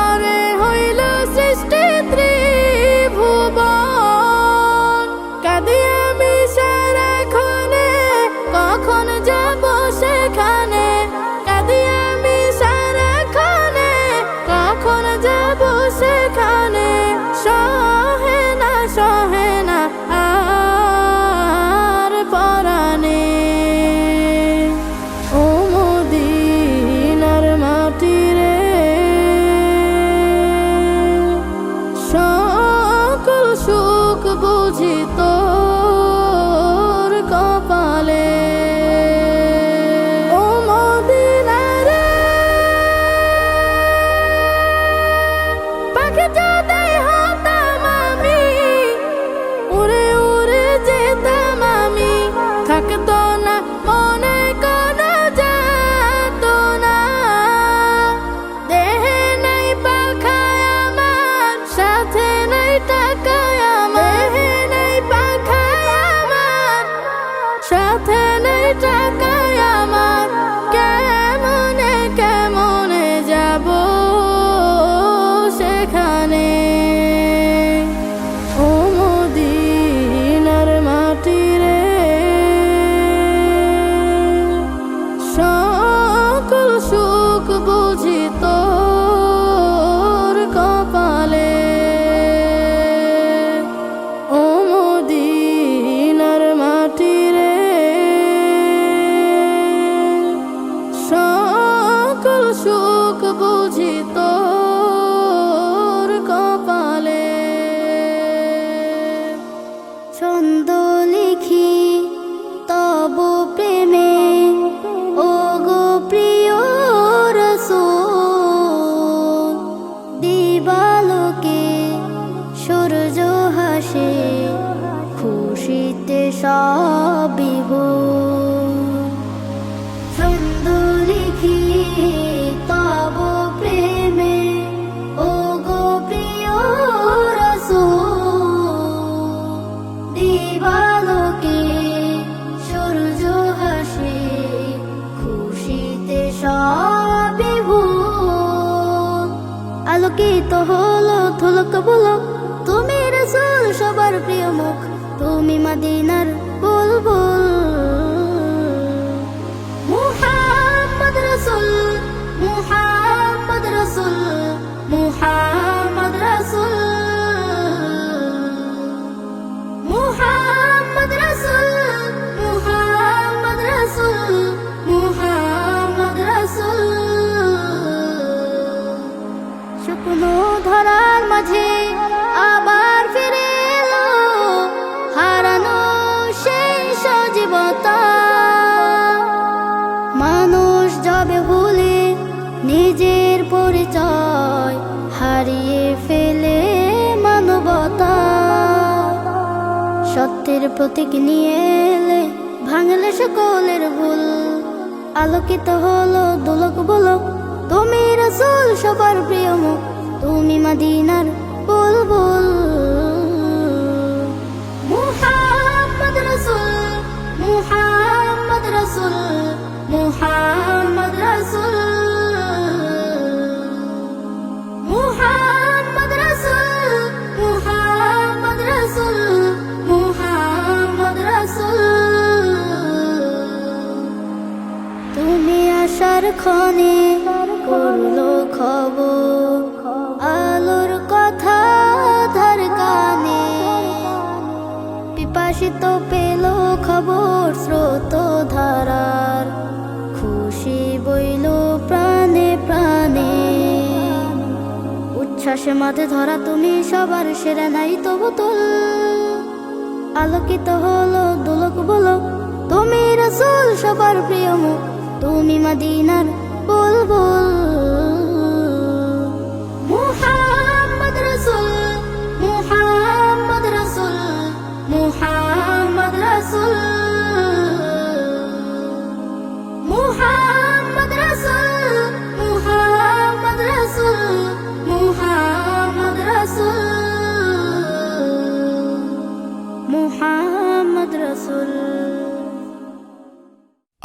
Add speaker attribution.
Speaker 1: তারে হইল সৃষ্টি ত্রিভুবন। de todo. সব বিভোর ছন্দ লিখি তব প্রেমে? ও গো প্রিয় রসূল, দিবালোকে সূর্য হাসে, খুশিতে সব বিভোর আলোকিত হলো ধুলক বুলক তুমি রসুল সবার প্রিয় মুখ। তুমি মদিনার বুলবুল সত্যের প্রতীক নিয়ে এলে ভাঙলে সকলের ভুল। আলোকিত হলো দোলক বলক তুমি রসুল, সবার প্রিয় মুখ। তুমি মদিনার বুলবুল। ক্ষণে করল খবর। আলোর কথা ধার কানে। পিপাসিত পেল খবর স্রোত ধারার খুশি বইল প্রাণে প্রাণে। উচ্ছ্বাসে মাঝে ধরা তুমি সবার সেরা নাই তো বোতল আলোকিত হলো দোলক বলক তুমি রসুল সবার প্রিয় মুখ। তুমি মদিনার বুলবুল